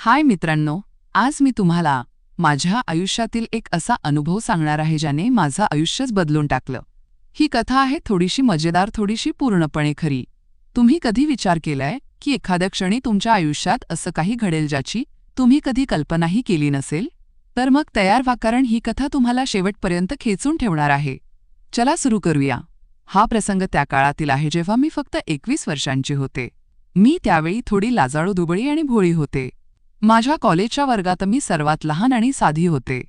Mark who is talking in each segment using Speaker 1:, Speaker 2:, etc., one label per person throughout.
Speaker 1: हाय मित्रांनो आज मी तुम्हाला माझ्या आयुष्यातील एक असा अनुभव सांगणार आहे ज्याने माझं आयुष्यच बदलून टाकलं. ही कथा आहे थोडीशी मजेदार थोडीशी पूर्णपणे खरी. तुम्ही कधी विचार केलाय की एखाद्या क्षणी तुमच्या आयुष्यात असं काही घडेल ज्याची तुम्ही कधी कल्पनाही केली नसेल? तर मग तयार व्हा कारण ही कथा तुम्हाला शेवटपर्यंत खेचून ठेवणार आहे. चला सुरू करूया. हा प्रसंग त्या काळातील आहे जेव्हा मी फक्त एकवीस वर्षांची होते. मी त्यावेळी थोडी लाजाळू दुबळी आणि भोळी होते. माझ्या कॉलेजच्या वर्गात मी सर्वात लहान आणि साधी होते.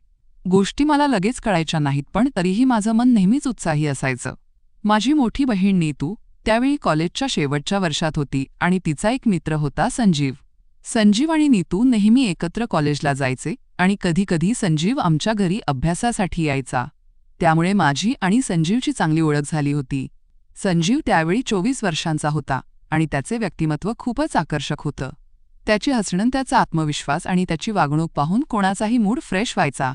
Speaker 1: गोष्टी मला लगेच कळायच्या नाहीत पण तरीही माझं मन नेहमीच उत्साही असायचं. माझी मोठी बहीण नीतू त्यावेळी कॉलेजच्या शेवटच्या वर्षात होती आणि तिचा एक मित्र होता संजीव. संजीव आणि नीतू नेहमी एकत्र कॉलेजला जायचे आणि कधीकधी संजीव आमच्या घरी अभ्यासासाठी यायचा. त्यामुळे माझी आणि संजीवची चांगली ओळख झाली होती. संजीव त्यावेळी चोवीस वर्षांचा होता आणि त्याचे व्यक्तिमत्व खूपच आकर्षक होतं. त्याची हसणं त्याचा आत्मविश्वास आणि त्याची वागणूक पाहून कोणाचाही मूड फ्रेश व्हायचा.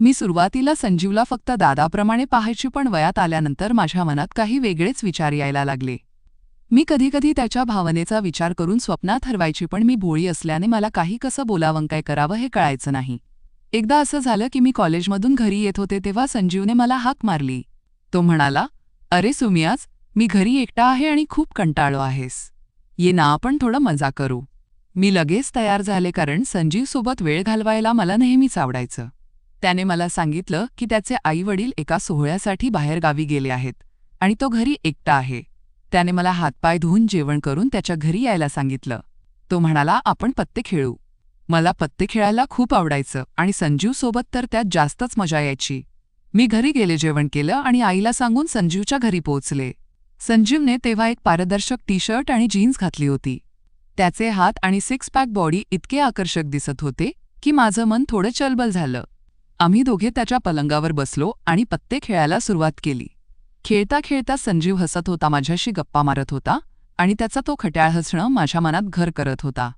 Speaker 1: मी सुरुवातीला संजीवला फक्त दादाप्रमाणे पाहायची पण वयात आल्यानंतर माझ्या मनात काही वेगळेच विचार यायला लागले. मी कधीकधी त्याच्या भावनेचा विचार करून स्वप्नात हरवायची पण मी भोळी असल्याने मला काही कसं बोलावं काय करावं हे कळायचं नाही. एकदा असं झालं की मी कॉलेजमधून घरी येत होते तेव्हा संजीवने मला हाक मारली. तो म्हणाला अरे सुमियाज मी घरी एकटा आहे आणि खूप कंटाळो आहेस. ये ना आपण थोडं मजा करू. मी लगेच तयार झाले कारण संजीवसोबत वेळ घालवायला मला नेहमीच आवडायचं. त्याने मला सांगितलं की त्याचे आईवडील एका सोहळ्यासाठी बाहेरगावी गेले आहेत आणि तो घरी एकटा आहे. त्याने मला हातपाय धुवून जेवण करून त्याच्या घरी यायला सांगितलं. तो म्हणाला आपण पत्ते खेळू. मला पत्ते खेळायला खूप आवडायचं आणि संजीवसोबत तर त्यात जास्तच मजा यायची. मी घरी गेले जेवण केलं आणि आईला सांगून संजीवच्या घरी पोहोचले. संजीवने तेव्हा एक पारदर्शक टी शर्ट आणि जीन्स घातली होती. त्याचे हात आणि सिक्स पॅक बॉडी इतके आकर्षक दिसत होते की माझं मन थोडं चलबल झालं. आम्ही दोघे त्याच्या पलंगावर बसलो आणि पत्ते खेळायला सुरुवात केली. खेळता खेळता संजीव हसत होता माझ्याशी गप्पा मारत होता आणि त्याचा तो खट्याळ हसणं माझ्या मनात घर करत होता.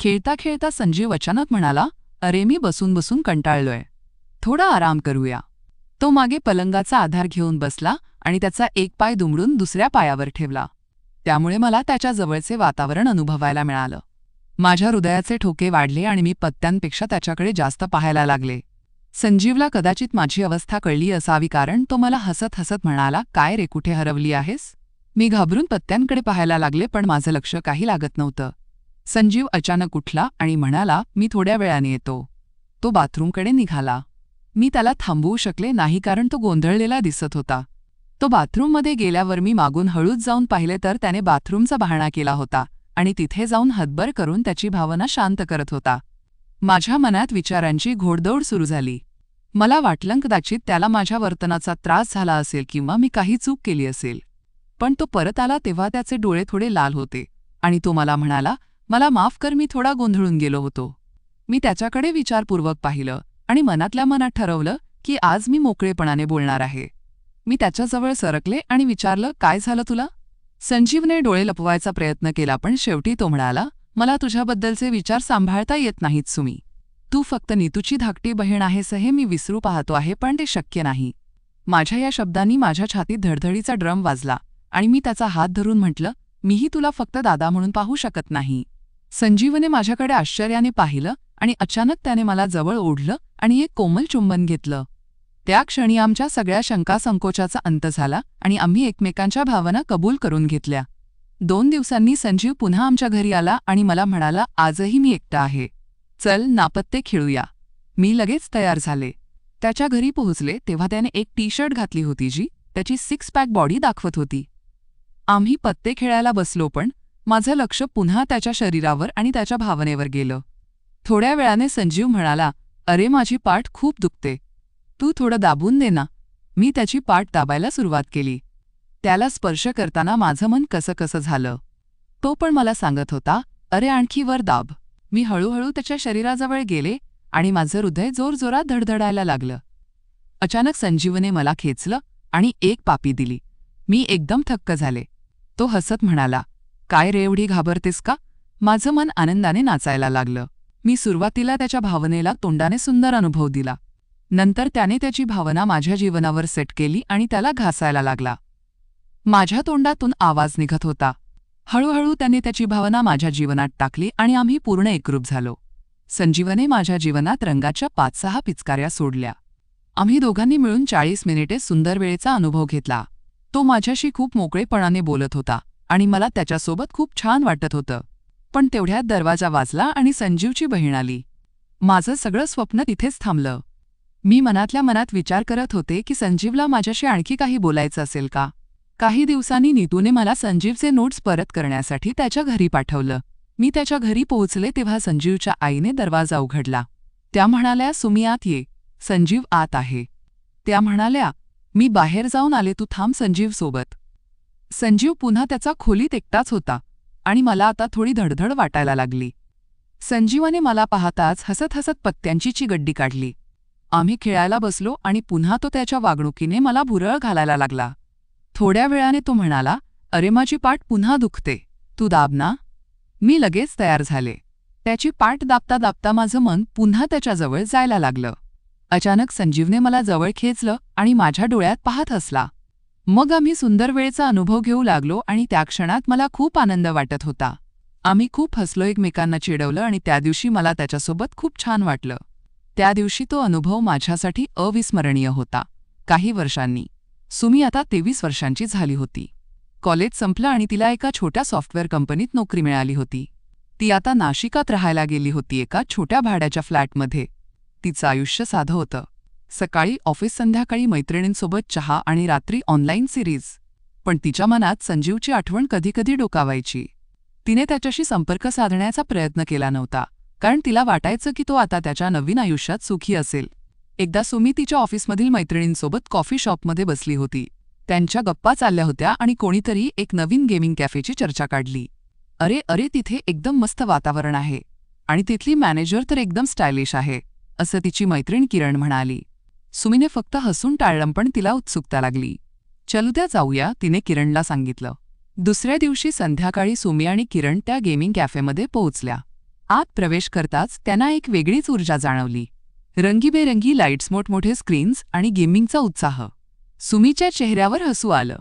Speaker 1: खेळता खेळता संजीव अचानक म्हणाला अरे मी बसून बसून कंटाळलोय. थोडा आराम करूया. तो मागे पलंगाचा आधार घेऊन बसला आणि त्याचा एक पाय दुमडून दुसऱ्या पायावर ठेवला. त्यामुळे मला त्याच्या जवळचे वातावरण अनुभवायला मिळालं. माझ्या हृदयाचे ठोके वाढले आणि मी पत्त्यांपेक्षा त्याच्याकडे जास्त पाहायला लागले. संजीवला कदाचित माझी अवस्था कळली असावी कारण तो मला हसत हसत म्हणाला काय रे कुठे हरवली आहेस? मी घाबरून पत्त्यांकडे पाहायला लागले पण माझं लक्ष काही लागत नव्हतं. संजीव अचानक उठला आणि म्हणाला मी थोड्या वेळाने येतो. तो बाथरूमकडे निघाला. मी त्याला थांबवू शकले नाही कारण तो गोंधळलेला दिसत होता. तो बाथरूममध्ये गेल्यावर मी मागून हळूच जाऊन पाहिले तर त्याने बाथरूमचा बहाणा केला होता आणि तिथे जाऊन हतबर करून त्याची भावना शांत करत होता. माझ्या मनात विचारांची घोडदौड सुरू झाली. मला वाटलं कदाचित त्याला माझ्या वर्तनाचा त्रास झाला असेल किंवा मी काही चूक केली असेल. पण तो परत आला तेव्हा त्याचे डोळे थोडे लाल होते आणि तो मला म्हणाला मला माफ कर मी थोडा गोंधळून गेलो होतो. मी त्याच्याकडे विचारपूर्वक पाहिलं आणि मनातल्या मनात ठरवलं की आज मी मोकळेपणाने बोलणार आहे. मी त्याच्याजवळ सरकले आणि विचारलं काय झालं तुला? संजीवने डोळे लपवायचा प्रयत्न केला पण शेवटी तो म्हणाला मला तुझ्याबद्दलचे विचार सांभाळता येत नाहीत सुमी. तू फक्त नीतूची धाकटी बहीण आहेस हे मी विसरू पाहतो आहे पण ते शक्य नाही. माझ्या या शब्दांनी माझ्या छातीत धडधडीचा ड्रम वाजला आणि मी त्याचा हात धरून म्हटलं मीही तुला फक्त दादा म्हणून पाहू शकत नाही. संजीवने माझ्याकडे आश्चर्याने पाहिलं आणि अचानक त्याने मला जवळ ओढलं आणि एक कोमल चुंबन घेतलं. त्या क्षणी आमच्या सगळ्या शंका संकोचाचा अंत झाला आणि आम्ही एकमेकांच्या भावना कबूल करून घेतल्या. दोन दिवसांनी संजीव पुन्हा आमच्या घरी आला आणि मला म्हणाला आजही मी एकटा आहे. चल नापत्ते खेळूया. मी लगेच तयार झाले. त्याच्या घरी पोहोचले तेव्हा त्याने एक टी शर्ट घातली होती जी त्याची सिक्स पॅक बॉडी दाखवत होती. आम्ही पत्ते खेळायला बसलो पण माझं लक्ष पुन्हा त्याच्या शरीरावर आणि त्याच्या भावनेवर गेलं. थोड्या वेळाने संजीव म्हणाला अरे माझी पाठ खूप दुखते. तू थोडं दाबून दे ना. मी त्याची पाठ दाबायला सुरुवात केली. त्याला स्पर्श करताना माझं मन कसं कसं झालं. तो पण मला सांगत होता अरे आणखी वर दाब. मी हळूहळू त्याच्या शरीराजवळ गेले आणि माझं हृदय जोरजोरात धडधडायला लागलं. अचानक संजीवने मला खेचलं आणि एक पापी दिली. मी एकदम थक्क झाले. तो हसत म्हणाला काय रे एवढी घाबरतेस का? माझं मन आनंदाने नाचायला लागलं. मी सुरुवातीला त्याच्या भावनेला तोंडाने सुंदर अनुभव दिला. नंतर त्याने त्याची भावना माझ्या जीवनावर सेट केली आणि त्याला घासायला लागला. माझ्या तोंडातून आवाज निघत होता. हळूहळू त्याने त्याची भावना माझ्या जीवनात टाकली आणि आम्ही पूर्ण एकरूप झालो. संजीवने माझ्या जीवनात रंगाच्या पाच सहा पिचकाऱ्या सोडल्या. आम्ही दोघांनी मिळून चाळीस मिनिटे सुंदर वेळेचा अनुभव घेतला. तो माझ्याशी खूप मोकळेपणाने बोलत होता आणि मला त्याच्यासोबत खूप छान वाटत होतं. पण तेवढ्यात दरवाजा वाजला आणि संजीवची बहीण आली. माझं सगळं स्वप्न तिथेच थांबलं. मी मनातल्या मनात विचार करत होते की संजीवला माझ्याशी आणखी काही बोलायचं असेल का? काही दिवसांनी नीतूने मला संजीवचे नोट्स परत करण्यासाठी त्याच्या घरी पाठवलं. मी त्याच्या घरी पोहोचले तेव्हा संजीवच्या आईने दरवाजा उघडला. त्या म्हणाल्या सुमी आत ये. संजीव आत आहे. त्या म्हणाल्या मी बाहेर जाऊन आले तू थांब संजीवसोबत. संजीव पुन्हा त्याचा खोलीत एकटाच होता आणि मला आता थोडी धडधड वाटायला लागली. संजीवने मला पाहताच हसत हसत पत्त्यांची गड्डी काढली. आम्ही खेळायला बसलो आणि पुन्हा तो त्याच्या वागणुकीने मला भुरळ घालायला लागला. थोड्या वेळाने तो म्हणाला अरे माझी पाठ पुन्हा दुखते. तू दाब ना. मी लगेच तयार झाले. त्याची पाठ दाबता दाबता माझं मन पुन्हा त्याच्याजवळ जायला लागलं. अचानक संजीवने मला जवळ खेचलं आणि माझ्या डोळ्यात पाहत हसला. मग आम्ही सुंदर वेळेचा अनुभव घेऊ लागलो आणि त्या क्षणात मला खूप आनंद वाटत होता. आम्ही खूप हसलो एकमेकांना चिडवलं आणि त्या दिवशी मला त्याच्यासोबत खूप छान वाटलं. त्या दिवशी तो अनुभव माझ्यासाठी अविस्मरणीय होता. काही वर्षांनी. सुमी आता तेवीस वर्षांची झाली होती. कॉलेज संपलं आणि तिला एका छोट्या सॉफ्टवेअर कंपनीत नोकरी मिळाली होती. ती आता नाशिकात राहायला गेली होती एका छोट्या भाड्याच्या फ्लॅटमध्ये. तिचं आयुष्य साधं होतं. सकाळी ऑफिस संध्याकाळी मैत्रिणींसोबत चहा आणि रात्री ऑनलाईन सिरीज. पण तिच्या मनात संजीवची आठवण कधीकधी डोकावायची. तिने त्याच्याशी संपर्क साधण्याचा प्रयत्न केला नव्हता. कारण तिला वाटायचं की तो आता त्याच्या नवीन आयुष्यात सुखी असेल. एकदा सुमी तिच्या ऑफिसमधील मैत्रिणींसोबत कॉफी शॉपमध्ये बसली होती. त्यांच्या गप्पा चालल्या होत्या आणि कोणीतरी एक नवीन गेमिंग कॅफेची चर्चा काढली. अरे अरे तिथे एकदम मस्त वातावरण आहे. आणि तिथली मॅनेजर तर एकदम स्टायलिश आहे असं तिची मैत्रीण किरण म्हणाली. सुमीने फक्त हसून टाळलं पण तिला उत्सुकता लागली. चलुद्या जाऊया तिने किरणला सांगितलं. दुसऱ्या दिवशी संध्याकाळी सुमी आणि किरण त्या गेमिंग कॅफेमध्ये पोहोचल्या. आत प्रवेश करताच त्यांना एक वेगळीच ऊर्जा जाणवली. रंगीबेरंगी लाईट्स मोठमोठे स्क्रीन्स आणि गेमिंगचा उत्साह. सुमीच्या चेहऱ्यावर हसू आलं.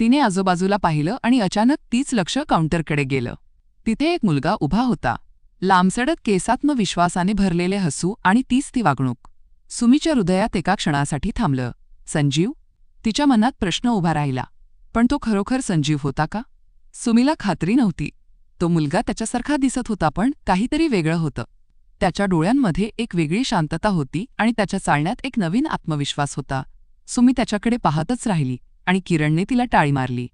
Speaker 1: तिने आजूबाजूला पाहिलं आणि अचानक तीच लक्ष काउंटरकडे गेलं. तिथे एक मुलगा उभा होता. लांबसडत केसात्म विश्वासाने भरलेले हसू आणि तीच ती वागणूक. सुमीच्या हृदयात एका क्षणासाठी थांबलं. संजीव? तिच्या मनात प्रश्न उभा राहिला. पण तो खरोखर संजीव होता का? सुमीला खात्री नव्हती. तो मुलगा त्याच्यासारखा दिसत होता पण काहीतरी वेगळं होतं. त्याच्या डोळ्यांमध्ये एक वेगळी शांतता होती आणि त्याच्या चालण्यात एक नवीन आत्मविश्वास होता. सुमी त्याच्याकडे पाहतच राहिली आणि किरणने तिला टाळी मारली.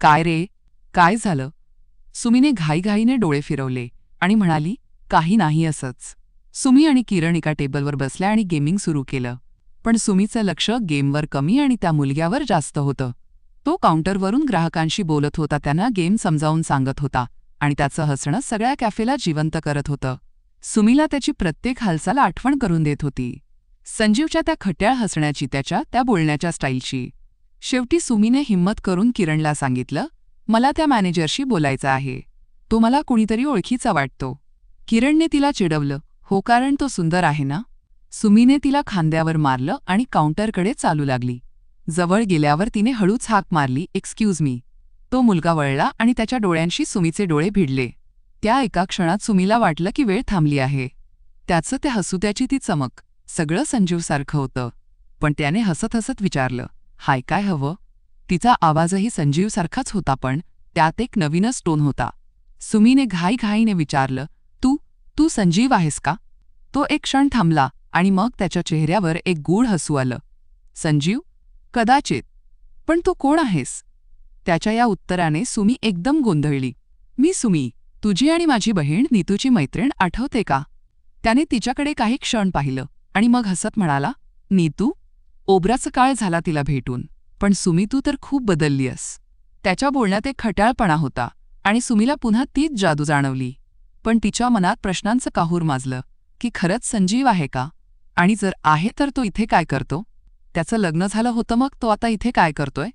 Speaker 1: काय रे? काय झालं? सुमीने घाईघाईने डोळे फिरवले आणि म्हणाली काही नाही असंच. सुमी आणि किरण एका टेबलवर बसल्या आणि गेमिंग सुरू केलं. पण सुमीचं लक्ष गेमवर कमी आणि त्या मुलग्यावर जास्त होतं. तो काउंटरवरून ग्राहकांशी बोलत होता त्यांना गेम समजावून सांगत होता. आणि त्याचं हसणं सगळ्या कॅफेला जिवंत करत होतं. सुमीला त्याची प्रत्येक हालचाल आठवण करून देत होती. संजीवच्या त्या खट्याळ हसण्याची त्याच्या त्या बोलण्याच्या स्टाईलची. शेवटी सुमीने हिंमत करून किरणला सांगितलं मला त्या मॅनेजरशी बोलायचं आहे. तो मला कुणीतरी ओळखीचा वाटतो. किरणने तिला चिडवलं हो कारण तो सुंदर आहे ना? सुमीने तिला खांद्यावर मारलं आणि काउंटरकडे चालू लागली. जवळ गेल्यावर तिने हळूच हाक मारली एक्सक्यूज मी. तो मुलगा वळला आणि त्याच्या डोळ्यांशी सुमीचे डोळे भिडले. त्या एका क्षणात सुमीला वाटलं की वेळ थांबली आहे. त्याचं त्या हसुत्याची ती चमक. सगळं संजीवसारखं होतं. पण त्याने हसत हसत विचारलं हाय काय हवं? तिचा आवाजही संजीवसारखाच होता पण त्यात एक नवीनच टोन होता. सुमीने घाईघाईने विचारलं तू तू संजीव आहेस का? तो एक क्षण थांबला आणि मग त्याच्या चेहऱ्यावर एक गूढ हसू आलं. संजीव? कदाचित. पण तू कोण आहेस? त्याच्या या उत्तराने सुमी एकदम गोंधळली. मी सुमी तुझी आणि माझी बहीण नीतूची मैत्रीण आठवते का त्याने तिच्याकडे काही क्षण पाहिलं आणि मग हसत म्हणाला नीतू ओबराचं काळ झाला तिला भेटून पण सुमी तू तर खूप बदललीयस. त्याच्या बोलण्यात एक खट्याळपणा होता आणि सुमीला पुन्हा तीच जादू जाणवली. पण तिच्या मनात प्रश्नांचं काहूर माजलं की खरंच संजीव आहे का? आणि जर आहे तर तो इथे काय करतो? त्याचं लग्न झालं होतं मग तो आता इथे काय करतोय?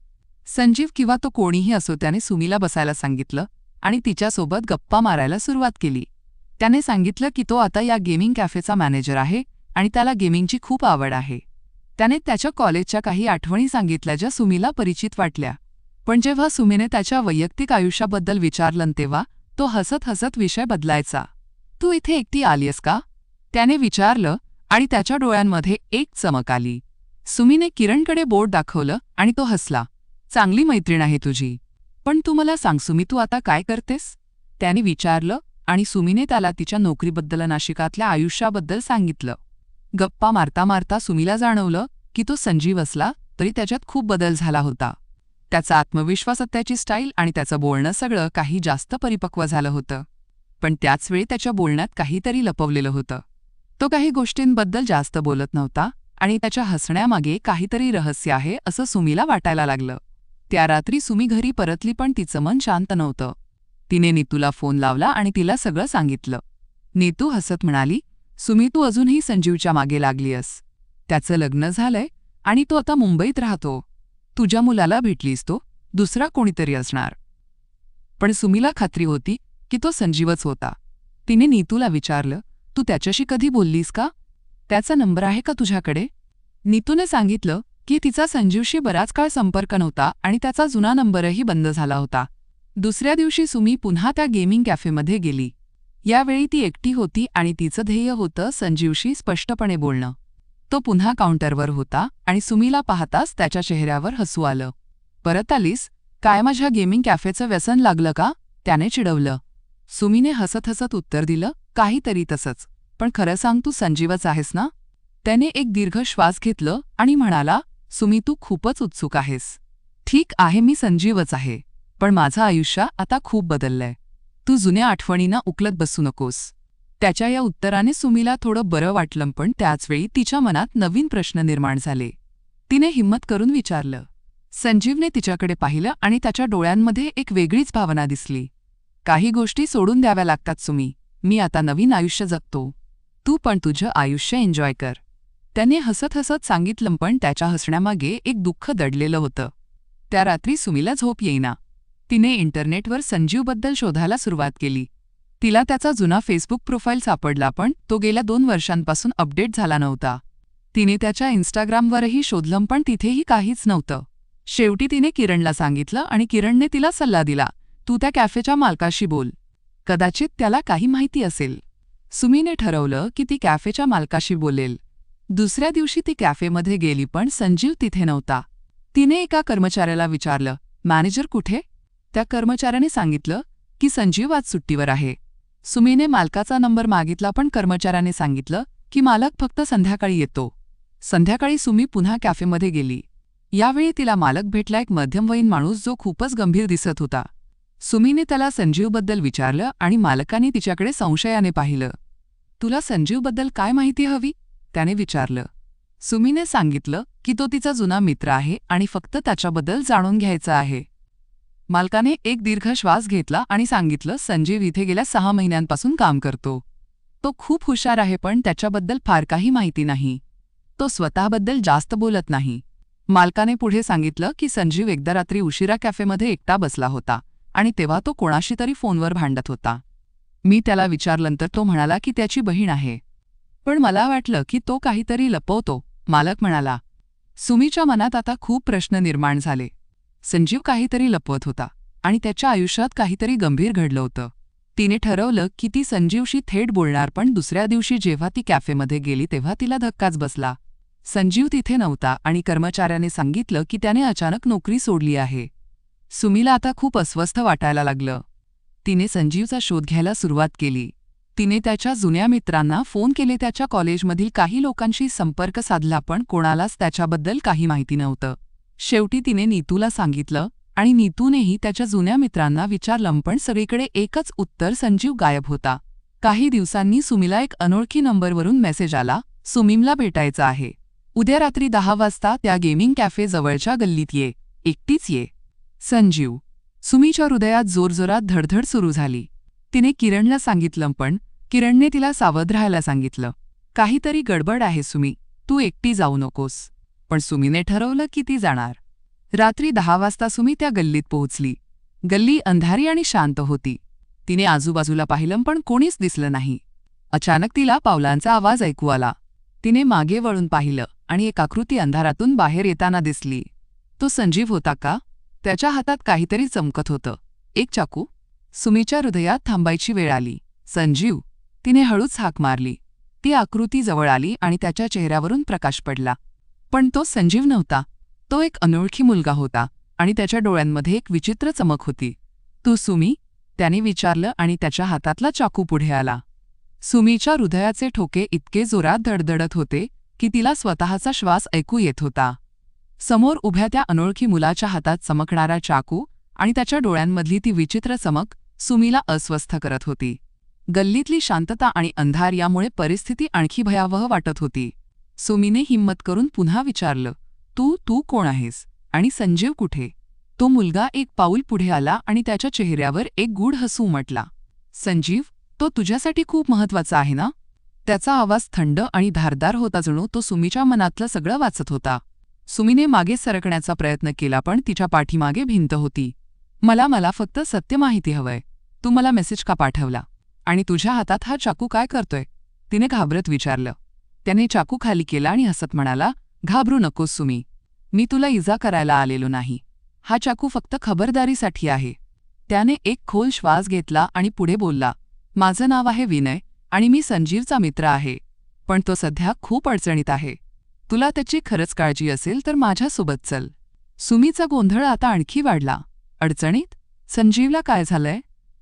Speaker 1: संजीव किंवा तो कोणीही असो त्याने सुमीला बसायला सांगितलं आणि तिच्यासोबत गप्पा मारायला सुरुवात केली. त्याने सांगितलं की तो आता या गेमिंग कॅफेचा मॅनेजर आहे आणि त्याला गेमिंगची खूप आवड आहे. त्याने त्याच्या कॉलेजच्या काही आठवणी सांगितल्या ज्या सुमीला परिचित वाटल्या. पण जेव्हा सुमीने त्याच्या वैयक्तिक आयुष्याबद्दल विचारलं तेव्हा तो हसत हसत विषय बदलायचा. तू इथे एकटी आलीयस का? त्याने विचारलं आणि त्याच्या डोळ्यांमध्ये एक चमक आली. सुमीने किरणकडे बोट दाखवलं आणि तो हसला. चांगली मैत्रीण आहे तुझी. पण तू मला सांग सुमी तू आता काय करतेस? त्याने विचारलं आणि सुमीने त्याला तिच्या नोकरीबद्दल नाशिकातल्या आयुष्याबद्दल सांगितलं. गप्पा मारता मारता सुमीला जाणवलं की तो संजीव असला तरी त्याच्यात खूप बदल झाला होता. त्याचा आत्मविश्वास त्याची स्टाईल आणि त्याचं बोलणं सगळं काही जास्त परिपक्व झालं होतं. पण त्याचवेळी त्याच्या बोलण्यात काहीतरी लपवलेलं होतं. तो काही गोष्टींबद्दल जास्त बोलत नव्हता आणि त्याच्या हसण्यामागे काहीतरी रहस्य आहे असं सुमीला वाटायला लागलं. त्या रात्री सुमी घरी परतली पण तिचं मन शांत नव्हतं. तिने नीतूला फोन लावला आणि तिला सगळं सांगितलं. नीतू हसत म्हणाली सुमी तू अजूनही संजीवच्या मागे लागलीयस. त्याचं लग्न झालंय आणि तो आता मुंबईत राहतो. तुझ्या मुलाला भेटलीस तो दुसरा कोणीतरी असणार. पण सुमीला खात्री होती की तो संजीवच होता. तिने नीतूला विचारलं तू त्याच्याशी कधी बोललीस का? त्याचा नंबर आहे का तुझ्याकडे? नीतूने सांगितलं की तिचा संजीवशी बराच काळ संपर्क नव्हता आणि त्याचा जुना नंबरही बंद झाला होता. दुसऱ्या दिवशी सुमी पुन्हा त्या गेमिंग कॅफेमध्ये गेली. यावेळी ती एकटी होती आणि तिचं ध्येय होतं संजीवशी स्पष्टपणे बोलणं. तो पुन्हा काउंटरवर होता आणि सुमीला पाहताच त्याच्या चेहऱ्यावर हसू आलं. परत आलीस? काय माझ्या गेमिंग कॅफेचं व्यसन लागलं का? त्याने चिडवलं. सुमीने हसत हसत उत्तर दिलं काहीतरी तसंच. पण खरं सांग तू संजीवच आहेस ना? त्याने एक दीर्घ श्वास घेतलं आणि म्हणाला सुमी तू खूपच उत्सुक आहेस. ठीक आहे मी संजीवच आहे. पण माझं आयुष्य आता खूप बदललंय. तू जुन्या आठवणींना उकलत बसू नकोस. त्याच्या या उत्तराने सुमीला थोडं बरं वाटलं पण त्याचवेळी तिच्या मनात नवीन प्रश्न निर्माण झाले. तिने हिंमत करून विचारलं. संजीवने तिच्याकडे पाहिलं आणि त्याच्या डोळ्यांमध्ये एक वेगळीच भावना दिसली. काही गोष्टी सोडून द्याव्या लागतात सुमी. मी आता नवीन आयुष्य जगतो. तू पण तुझं आयुष्य एन्जॉय कर. त्याने हसत हसत सांगितलं पण त्याच्या हसण्यामागे एक दुःख दडलेलं होतं. त्या रात्री सुमीला झोप येईना. तिने इंटरनेटवर संजीवबद्दल शोधायला सुरुवात केली. तिला त्याचा जुना फेसबुक प्रोफाईल सापडला पण तो गेल्या दोन वर्षांपासून अपडेट झाला नव्हता. तिने त्याच्या इन्स्टाग्रामवरही शोधलं पण तिथेही काहीच नव्हतं. शेवटी तिने किरणला सांगितलं आणि किरणने तिला सल्ला दिला तू त्या कॅफेच्या मालकाशी बोल. कदाचित त्याला काही माहिती असेल. सुमीने ठरवलं की ती कॅफेच्या मालकाशी बोलेल. दुसऱ्या दिवशी ती कॅफेमध्ये गेली पण संजीव तिथे नव्हता. तिने एका कर्मचाऱ्याला विचारलं मॅनेजर कुठे? त्या कर्मचाऱ्याने सांगितलं की संजीव आज सुट्टीवर आहे. सुमीने मालकाचा नंबर मागितला पण कर्मचाऱ्याने सांगितलं की मालक फक्त संध्याकाळी येतो. संध्याकाळी सुमी पुन्हा कॅफेमध्ये गेली. यावेळी तिला मालक भेटला एक मध्यमवयीन माणूस जो खूपच गंभीर दिसत होता. सुमीने त्याला संजीवबद्दल विचारलं आणि मालकाने तिच्याकडे संशयाने पाहिलं. तुला संजीवबद्दल काय माहिती हवी? त्याने विचारलं सुमीने सांगितलं की तो तिचा जुना मित्र आहे आणि फक्त त्याच्याबद्दल जाणून घ्यायचा आहे. मालकाने एक दीर्घ श्वास घेतला आणि सांगितलं संजीव इथे गेल्या सहा महिन्यांपासून काम करतो. तो खूप हुशार आहे पण त्याच्याबद्दल फार काही माहिती नाही. तो स्वतःबद्दल जास्त बोलत नाही. मालकाने पुढे सांगितलं की संजीव एकदा रात्री उशिरा कॅफेमध्ये एकटा बसला होता आणि तेव्हा तो कोणाशी तरी फोनवर भांडत होता. मी त्याला विचारल्यानंतर तो म्हणाला की त्याची बहीण आहे. पण मला वाटलं की तो काहीतरी लपवतो मालक म्हणाला. सुमीच्या मनात आता खूप प्रश्न निर्माण झाले. संजीव काहीतरी लपवत होता आणि त्याच्या आयुष्यात काहीतरी गंभीर घडलं होतं. तिने ठरवलं की ती संजीवशी थेट बोलणार पण दुसऱ्या दिवशी जेव्हा ती कॅफेमध्ये गेली तेव्हा तिला धक्काच बसला. संजीव तिथे नव्हता आणि कर्मचाऱ्याने सांगितलं की त्याने अचानक नोकरी सोडली आहे. सुमीला आता खूप अस्वस्थ वाटायला लागलं. तिने संजीवचा शोध घ्यायला सुरुवात केली. तिने त्याच्या जुन्या मित्रांना फोन केले. त्याच्या कॉलेजमधील काही लोकांशी संपर्क साधला पण कोणालाच त्याच्याबद्दल काही माहिती नव्हतं. शेवटी तिने नीतूला सांगितलं आणि नीतूनेही त्याच्या जुन्या मित्रांना विचारलं पण सगळीकडे एकच उत्तर संजीव गायब होता. काही दिवसांनी सुमीला एक अनोळखी नंबरवरून मेसेज आला सुमीमला भेटायचं आहे. उद्या रात्री दहा वाजता त्या गेमिंग कॅफे जवळच्या गल्लीत ये. एकटीच ये. संजीव सुमीच्या हृदयात जोरजोरात धडधड सुरू झाली. तिने किरणला सांगितलं पण किरणने तिला सावध राहायला सांगितलं. काहीतरी गडबड आहे सुमी. तू एकटी जाऊ नकोस. पण सुमीने ठरवलं की ती जाणार. रात्री दहा वाजता सुमी त्या गल्लीत पोहोचली. गल्ली अंधारी आणि शांत होती. तिने आजूबाजूला पाहिलं पण कोणीच दिसलं नाही. अचानक तिला पावलांचा आवाज ऐकू आला. तिने मागे वळून पाहिलं आणि एक आकृती अंधारातून बाहेर येताना दिसली. तो संजीव होता का? त्याच्या हातात काहीतरी चमकत होतं. एक चाकू सुमीच्या हृदयात थांबायची वेळ आली. संजीव तिने हळूच हाक मारली. ती आकृती जवळ आली आणि त्याच्या चेहऱ्यावरून प्रकाश पडला. पण तो संजीव नव्हता. तो एक अनोळखी मुलगा होता आणि त्याच्या डोळ्यांमध्ये एक विचित्र चमक होती. तू सुमी? त्याने विचारलं आणि त्याच्या हातातला चाकू पुढे आला. सुमीच्या हृदयाचे ठोके इतके जोरात धडधडत होते की तिला स्वतःचा श्वास ऐकू येत होता. समोर उभ्या त्या अनोळखी मुलाच्या हातात चमकणारा चाकू आणि त्याच्या डोळ्यांमधली ती विचित्र चमक सुमीला अस्वस्थ करत होती. गल्लीतली शांतता आणि अंधार यामुळे परिस्थिती आणखी भयावह वाटत होती. सुमीने हिंमत करून पुन्हा विचारलं तू तू कोण आहेस? आणि संजीव कुठे? तो मुलगा एक पाऊल पुढे आला आणि त्याच्या चेहऱ्यावर एक गूढ हसू उमटला संजीव तो तुझ्यासाठी खूप महत्त्वाचा आहे ना? त्याचा आवाज थंड आणि धारदार होता जणू तो सुमीच्या मनातलं सगळं वाचत होता. सुमीने मागे सरकण्याचा प्रयत्न केला पण तिच्या पाठीमागे भिंत होती. मला मला फक्त सत्य माहिती हवंय. तू मला मेसेज का पाठवला? आणि तुझ्या हातात हा चाकू काय करतोय? तिने घाबरत विचारलं. त्याने चाकू खाली केला आणि हसत म्हणाला घाबरू नकोस सुमी. मी तुला इजा करायला आलेलो नाही. हा चाकू फक्त खबरदारीसाठी आहे. त्याने एक खोल श्वास घेतला आणि पुढे बोलला माझं नाव आहे विनय आणि मी संजीवचा मित्र आहे पण तो सध्या खूप अडचणीत आहे. तुला त्याची खरंच काळजी असेल तर माझ्यासोबत चल. सुमीचा गोंधळ आता आणखी वाढला. अडचणीत? संजीवला काय झालंय?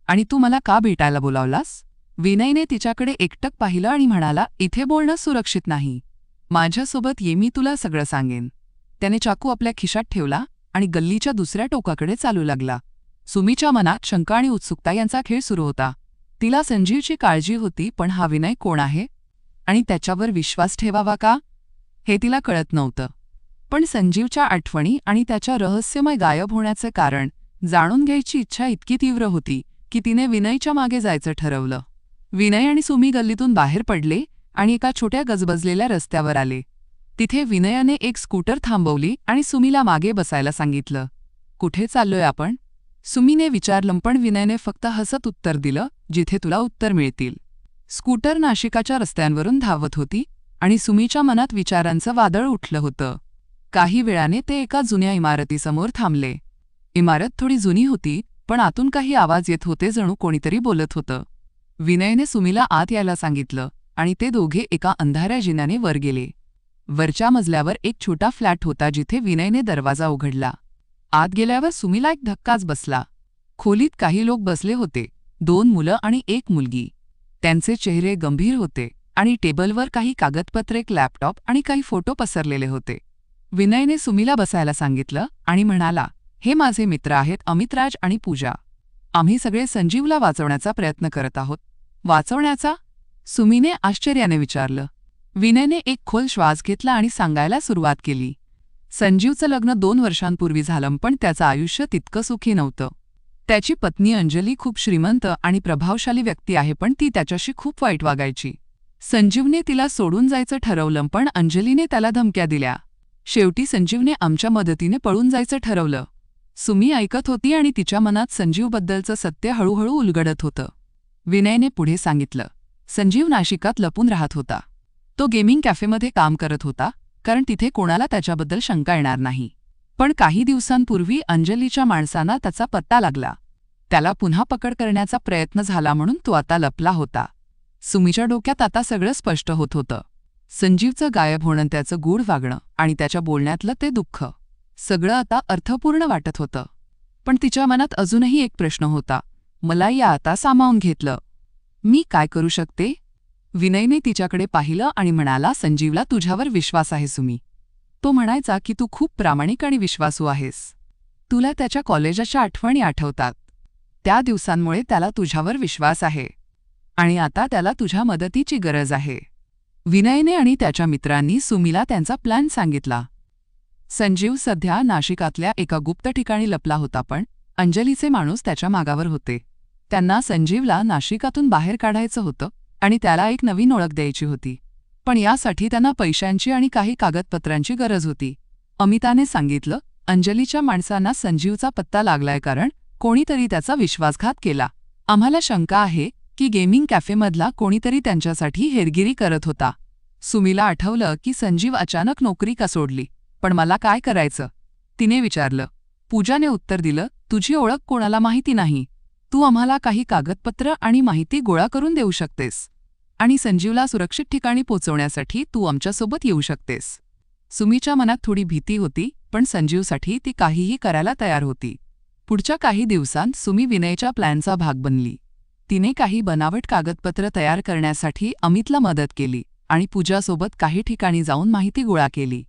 Speaker 1: आणि तू मला का भेटायला बोलावलास? विनयने तिच्याकडे एकटक पाहिलं आणि म्हणाला इथे बोलणं सुरक्षित नाही. माझ्यासोबत ये मी तुला सगळं सांगेन. त्याने चाकू आपल्या खिशात ठेवला आणि गल्लीच्या दुसऱ्या टोकाकडे चालू लागला. सुमीच्या मनात शंका आणि उत्सुकता यांचा खेळ सुरू होता. तिला संजीवची काळजी होती पण हा विनय कोण आहे? आणि त्याच्यावर विश्वास ठेवावा का? हे तिला कळत नव्हतं. पण संजीवच्या आठवणी आणि त्याच्या रहस्यमय गायब होण्याचे कारण जाणून घ्यायची इच्छा इतकी तीव्र होती. की तिने विनयच्या मागे जायचं ठरवलं. विनय आणि सुमी गल्लीतून बाहेर पडले आणि एका छोट्या गजबजलेल्या रस्त्यावर आले. तिथे विनयाने एक स्कूटर थांबवली आणि सुमीला मागे बसायला सांगितलं. कुठे चाललोय आपण? सुमीने विचारलं पण विनयने फक्त हसत उत्तर दिलं जिथे तुला उत्तर मिळतील. स्कूटर नाशिकाच्या रस्त्यांवरून धावत होती आणि सुमीच्या मनात विचारांचं वादळ उठलं होतं. काही वेळाने ते एका जुन्या इमारतीसमोर थांबले. इमारत थोडी जुनी होती पण आतून काही आवाज येत होते जणू कोणीतरी बोलत होतं. विनयने सुमीला आत यायला सांगितलं आणि ते दोघे एका अंधाऱ्या जिन्याने वर गेले. वरच्या मजल्यावर एक छोटा फ्लॅट होता जिथे विनयने दरवाजा उघडला. आत गेल्यावर सुमीला एक धक्काच बसला. खोलीत काही लोक बसले होते. दोन मुलं आणि एक मुलगी. त्यांचे चेहरे गंभीर होते आणि टेबलवर काही कागदपत्रे एक लॅपटॉप आणि काही फोटो पसरलेले होते. विनयने सुमीला बसायला सांगितलं आणि म्हणाला हे माझे मित्र आहेत अमितराज आणि पूजा. आम्ही सगळे संजीवला वाचवण्याचा प्रयत्न करत आहोत. वाचवण्याचा? सुमीने आश्चर्याने विचारलं. विनयने एक खोल श्वास घेतला आणि सांगायला सुरुवात केली. संजीवचं लग्न दोन वर्षांपूर्वी झालं पण त्याचं आयुष्य तितकं सुखी नव्हतं. त्याची पत्नी अंजली खूप श्रीमंत आणि प्रभावशाली व्यक्ती आहे पण ती त्याच्याशी खूप वाईट वागायची. संजीवने तिला सोडून जायचं ठरवलं पण अंजलीने त्याला धमक्या दिल्या. शेवटी संजीवने आमच्या मदतीने पळून जायचं ठरवलं. सुमी ऐकत होती आणि तिच्या मनात संजीवबद्दलचं सत्य हळूहळू उलगडत होतं. विनयने पुढे सांगितलं संजीव नाशिकात लपून राहत होता. तो गेमिंग कॅफेमध्ये काम करत होता कारण तिथे कोणाला त्याच्याबद्दल शंका येणार नाही. पण काही दिवसांपूर्वी अंजलीच्या माणसांना त्याचा पत्ता लागला. त्याला पुन्हा पकड करण्याचा प्रयत्न झाला म्हणून तो आता लपला होता. सुमीच्या डोक्यात आता सगळं स्पष्ट होत होतं. संजीवचं गायब होणं त्याचं गूढ वागणं आणि त्याच्या बोलण्यातलं ते दुःख. सगळं आता अर्थपूर्ण वाटत होतं. पण तिच्या मनात अजूनही एक प्रश्न होता. मला या आता सामावून घेतलं. मी काय करू शकते? विनयने तिच्याकडे पाहिलं आणि म्हणाला संजीवला तुझ्यावर विश्वास आहे सुमी. तो म्हणायचा की तू खूप प्रामाणिक आणि विश्वासू आहेस. तुला त्याच्या कॉलेजाच्या आठवणी आठवतात. त्या दिवसांमुळे त्याला तुझ्यावर विश्वास आहे. आणि आता त्याला तुझ्या मदतीची गरज आहे. विनयने आणि त्याच्या मित्रांनी सुमीला त्यांचा प्लॅन सांगितला. संजीव सध्या नाशिकातल्या एका गुप्त ठिकाणी लपला होता पण अंजलीचे माणूस त्याच्या मागावर होते. त्यांना संजीवला नाशिकातून बाहेर काढायचं होतं आणि त्याला एक नवीन ओळख द्यायची होती. पण यासाठी त्यांना पैशांची आणि काही कागदपत्रांची गरज होती. अमिताने सांगितलं अंजलीच्या माणसांना संजीवचा पत्ता लागलाय कारण कोणीतरी त्याचा विश्वासघात केला. आम्हाला शंका आहे की गेमिंग कॅफेमधला कोणीतरी त्यांच्यासाठी हेरगिरी करत होता. सुमीला आठवलं की संजीव अचानक नोकरी का सोडली. पण मला काय करायचं? तिने विचारलं. पूजाने उत्तर दिलं तुझी ओळख कोणाला माहिती नाही. तू आम्हाला काही कागदपत्र आणि माहिती गोळा करून देऊ शकतेस. आणि संजीवला सुरक्षित ठिकाणी पोचवण्यासाठी तू आमच्यासोबत येऊ शकतेस. सुमीच्या मनात थोडी भीती होती पण संजीवसाठी ती काहीही करायला तयार होती. पुढच्या काही दिवसांत सुमी विनयच्या प्लॅनचा भाग बनली. तिने काही बनावट कागदपत्र तयार करण्यासाठी अमितला मदत केली आणि पूजासोबत काही ठिकाणी जाऊन माहिती गोळा केली.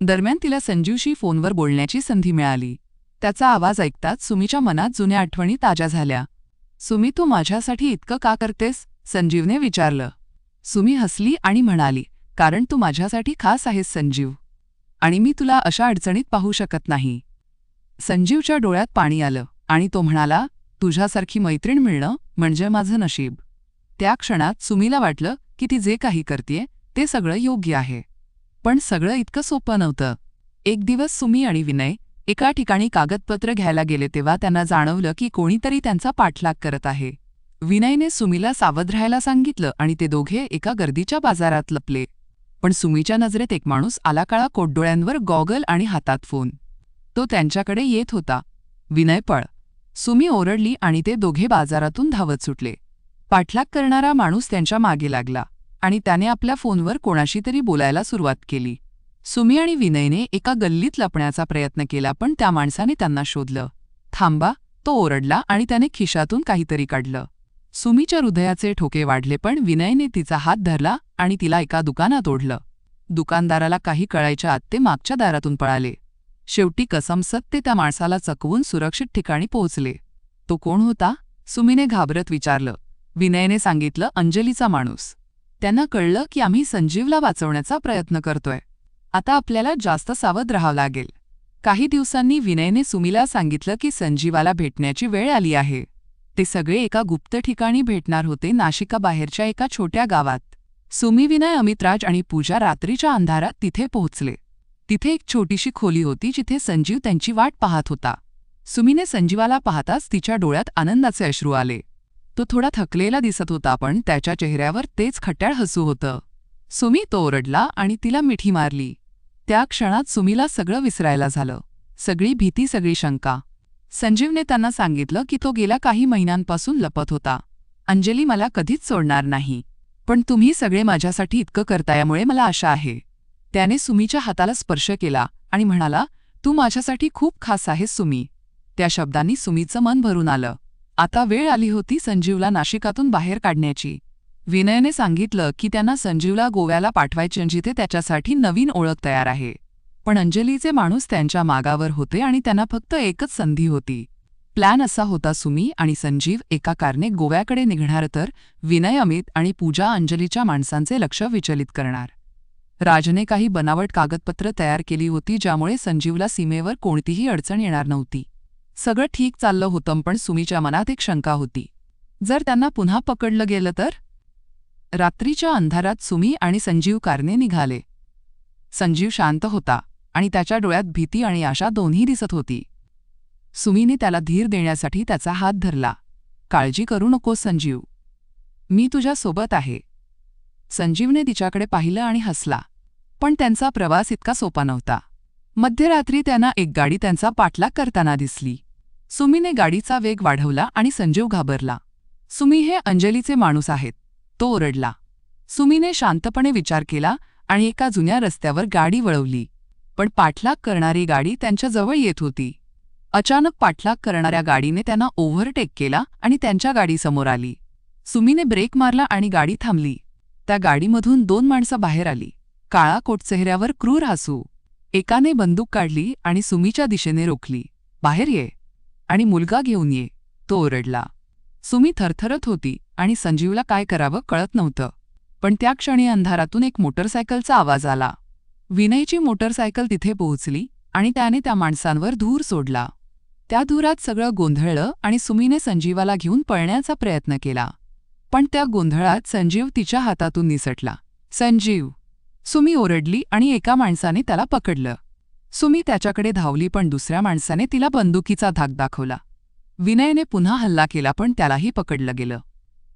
Speaker 1: दरम्यान तिला संजीवशी फोनवर बोलण्याची संधी मिळाली. त्याचा आवाज ऐकताच सुमीच्या मनात जुन्या आठवणी ताज्या झाल्या. सुमी तू माझ्यासाठी इतकं का करतेस? संजीवने विचारलं. सुमी हसली आणि म्हणाली कारण तू माझ्यासाठी खास आहेस संजीव. आणि मी तुला अशा अडचणीत पाहू शकत नाही. संजीवच्या डोळ्यात पाणी आलं आणि तो म्हणाला तुझ्यासारखी मैत्रीण मिळणं म्हणजे माझं नशीब. त्या क्षणात सुमीला वाटलं की ती जे काही करतीये ते सगळं योग्य आहे. पण सगळं इतकं सोपं नव्हतं. एक दिवस सुमी आणि विनय एका ठिकाणी कागदपत्र घ्यायला गेले तेव्हा त्यांना जाणवलं की कोणीतरी त्यांचा पाठलाग करत आहे. विनयने सुमीला सावध राहायला सांगितलं आणि ते दोघे एका गर्दीच्या बाजारात लपले. पण सुमीच्या नजरेत एक माणूस आलाकाळा कोटडोळ्यांवर गॉगल आणि हातात फोन. तो त्यांच्याकडे येत होता. विनय पळ. सुमी ओरडली आणि ते दोघे बाजारातून धावत सुटले. पाठलाग करणारा माणूस त्यांच्या मागे लागला. आणि त्याने आपल्या फोनवर कोणाशी तरी बोलायला सुरुवात केली. सुमी आणि विनयने एका गल्लीत लपण्याचा प्रयत्न केला पण त्या माणसाने त्यांना शोधलं. थांबा तो ओरडला आणि त्याने खिशातून काहीतरी काढलं. सुमीच्या हृदयाचे ठोके वाढले पण विनयने तिचा हात धरला आणि तिला एका दुकानात ओढलं. दुकानदाराला काही कळायच्या आत ते मागच्या दारातून पळाले. शेवटी कसमसत ते त्या माणसाला चकवून सुरक्षित ठिकाणी पोहोचले. तो कोण होता? सुमीने घाबरत विचारलं. विनयने सांगितलं अंजलीचा माणूस. त्यांना कळलं की आम्ही संजीवला वाचवण्याचा प्रयत्न करतोय. आता आपल्याला जास्त सावध राहावं लागेल. काही दिवसांनी विनयने सुमीला सांगितलं की संजीवाला भेटण्याची वेळ आली आहे. ते सगळे एका गुप्त ठिकाणी भेटणार होते नाशिकाबाहेरच्या एका छोट्या गावात. सुमी विनय अमितराज आणि पूजा रात्रीच्या अंधारात तिथे पोहोचले. तिथे एक छोटीशी खोली होती जिथे संजीव त्यांची वाट पाहत होता. सुमीने संजीवाला पाहताच तिच्या डोळ्यात आनंदाचे अश्रू आले. तो थोडा थकलेला दिसत होता पण त्याच्या चेहऱ्यावर तेच खट्याळ हसू होतं. सुमी तो ओरडला आणि तिला मिठी मारली. त्या क्षणात सुमीला सगळं विसरायला झालं. सगळी भीती सगळी शंका. संजीवने त्यांना सांगितलं की तो गेल्या काही महिन्यांपासून लपत होता. अंजली मला कधीच सोडणार नाही. पण तुम्ही सगळे माझ्यासाठी इतकं करतायामुळे मला आशा आहे. त्याने सुमीच्या हाताला स्पर्श केला आणि म्हणाला तू माझ्यासाठी खूप खास आहेस सुमी. त्या शब्दांनी सुमीचं मन भरून आलं. आता वेळ आली होती संजीवला नाशिकातून बाहेर काढण्याची. विनयने सांगितलं की त्यांना संजीवला गोव्याला पाठवायचे जिथे त्याच्यासाठी नवीन ओळख तयार आहे. पण अंजलीचे माणूस त्यांच्या मागावर होते आणि त्यांना फक्त एकच संधी होती. प्लॅन असा होता सुमी आणि संजीव एका कारने गोव्याकडे निघणार तर विनय अमित आणि पूजा अंजलीच्या माणसांचे लक्ष विचलित करणार. राजने काही बनावट कागदपत्र तयार केली होती ज्यामुळे संजीवला सीमेवर कोणतीही अडचण येणार नव्हती. सगळं ठीक चाललं होतं पण सुमीच्या मनात एक शंका होती. जर त्यांना पुन्हा पकडलं गेलं तर? रात्रीच्या अंधारात सुमी आणि संजीव कारने निघाले. संजीव शांत होता आणि त्याच्या डोळ्यात भीती आणि आशा दोन्ही दिसत होती. सुमीने त्याला धीर देण्यासाठी त्याचा हात धरला. काळजी करू नको संजीव. मी तुझ्या सोबत आहे. संजीवने तिच्याकडे पाहिलं आणि हसला. पण त्यांचा प्रवास इतका सोपा नव्हता. मध्यरात्री त्यांना एक गाडी त्यांचा पाठलाग करताना दिसली. सुमीने गाडीचा वेग वाढवला आणि संजीव घाबरला. सुमी हे अंजलीचे माणूस आहेत. तो ओरडला. सुमीने शांतपणे विचार केला आणि एका जुन्या रस्त्यावर गाडी वळवली. पण पाठलाग करणारी गाडी त्यांच्याजवळ येत होती. अचानक पाठलाग करणाऱ्या गाडीने त्यांना ओव्हरटेक केला आणि त्यांच्या गाडीसमोर आली. सुमीने ब्रेक मारला आणि गाडी थांबली. त्या गाडीमधून दोन माणसं बाहेर आली. काळा कोट चेहऱ्यावर क्रूर हसू. एकाने बंदूक काढली आणि सुमीच्या दिशेने रोखली. बाहेर ये. आणि मुलगा घेऊन ये. तो ओरडला. सुमी थरथरत होती आणि संजीवला काय करावं कळत नव्हतं. पण त्या क्षणी अंधारातून एक मोटरसायकलचा आवाज आला. विनयची मोटरसायकल तिथे पोहोचली आणि त्याने त्या माणसांवर धूर सोडला. त्या धुरात सगळं गोंधळलं आणि सुमीने संजीवाला घेऊन पळण्याचा प्रयत्न केला. पण त्या गोंधळात संजीव तिच्या हातातून निसटला. संजीव सुमी ओरडली आणि एका माणसाने त्याला पकडलं. सुमी त्याच्याकडे धावली पण दुसऱ्या माणसाने तिला बंदुकीचा धाक दाखवला. विनयने पुन्हा हल्ला केला पण त्यालाही पकडलं गेलं.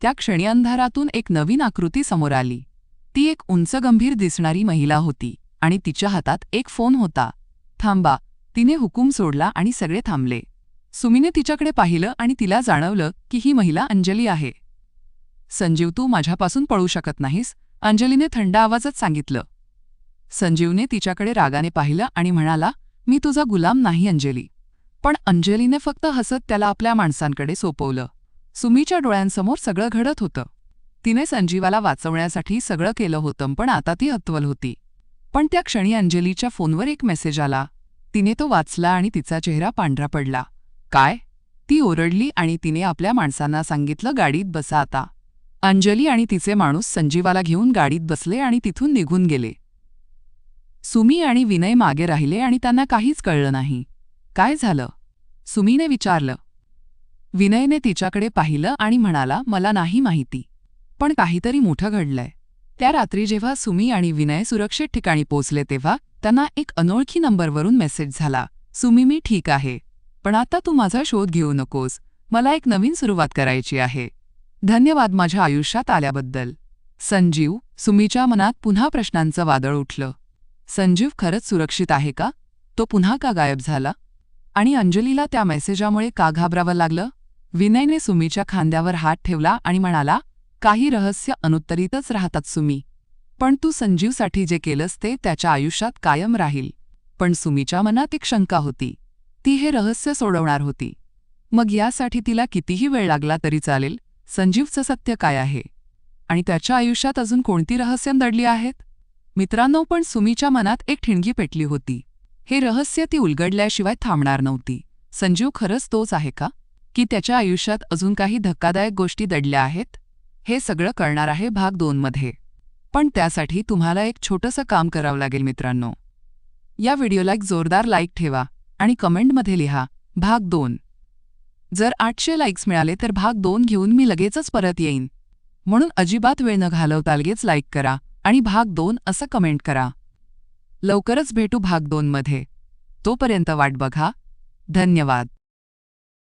Speaker 1: त्या क्षणी अंधारातून एक नवीन आकृती समोर आली. ती एक उंच गंभीर दिसणारी महिला होती आणि तिच्या हातात एक फोन होता. थांबा. तिने हुकूम सोडला आणि सगळे थांबले. सुमीने तिच्याकडे पाहिलं आणि तिला जाणवलं की ही महिला अंजली आहे. संजीव तू माझ्यापासून पळू शकत नाहीस. अंजलीने थंड आवाजात सांगितलं. संजीवने तिच्याकडे रागाने पाहिलं आणि म्हणाला मी तुझा गुलाम नाही अंजली. पण अंजलीने फक्त हसत त्याला आपल्या माणसांकडे सोपवलं. सुमीच्या डोळ्यांसमोर सगळं घडत होतं. तिने संजीवाला वाचवण्यासाठी सगळं केलं होतं पण आता ती अत्वल होती. पण त्या क्षणी अंजलीच्या फोनवर एक मेसेज आला. तिने तो वाचला आणि तिचा चेहरा पांढरा पडला. काय? ती ओरडली आणि तिने आपल्या माणसांना सांगितलं गाडीत बसा आता. अंजली आणि तिचे माणूस संजीवाला घेऊन गाडीत बसले आणि तिथून निघून गेले. सुमी आणि विनय मागे राहिले आणि त्यांना काहीच कळलं नाही. काय झालं? सुमीने विचारलं. विनयने तिच्याकडे पाहिलं आणि म्हणाला मला नाही माहिती पण काहीतरी मोठं घडलंय. त्या रात्री जेव्हा सुमी आणि विनय सुरक्षित ठिकाणी पोचले तेव्हा त्यांना एक अनोळखी नंबरवरून मेसेज झाला सुमी मी ठीक आहे पण आता तू माझा शोध घेऊ नकोस. मला एक नवीन सुरुवात करायची आहे. धन्यवाद माझ्या आयुष्यात आल्याबद्दल. संजीव सुमीच्या मनात पुन्हा प्रश्नांचं वादळ उठलं. संजीव खरंच सुरक्षित आहे का? तो पुन्हा का गायब झाला? आणि अंजलीला त्या मेसेजामुळे का घाबरावं लागलं? विनयने सुमीच्या खांद्यावर हात ठेवला आणि म्हणाला काही रहस्य अनुत्तरितच राहतात सुमी. पण तू संजीवसाठी जे केलंस ते त्याच्या आयुष्यात कायम राहील. पण सुमीच्या मनात एक शंका होती. ती हे रहस्य सोडवणार होती. मग यासाठी तिला कितीही वेळ लागला तरी चालेल. संजीवचं सत्य काय आहे? आणि त्याच्या आयुष्यात अजून कोणती रहस्य दडली आहेत? मित्रांनो पण सुमीच्या मनात एक ठिणगी पेटली होती. हे रहस्य ती उलगडल्याशिवाय थांबणार नव्हती. संजीव खरंच तोच आहे का? की त्याच्या आयुष्यात अजून काही धक्कादायक गोष्टी दडल्या आहेत? हे सगळं कळणार आहे भाग दोनमध्ये पण त्यासाठी तुम्हाला एक छोटंसं काम करावं लागेल मित्रांनो. या व्हिडिओला एक जोरदार लाईक ठेवा आणि कमेंटमध्ये लिहा भाग दोन. जर आठशे लाईक्स मिळाले तर भाग दोन घेऊन मी लगेचच परत येईन. म्हणून अजिबात वेळ न घालवता लगेच लाईक करा. आणि भाग दोन असं कमेंट करा. लवकरच भेटू भाग दोनमध्ये. तोपर्यंत वाट बघा. धन्यवाद.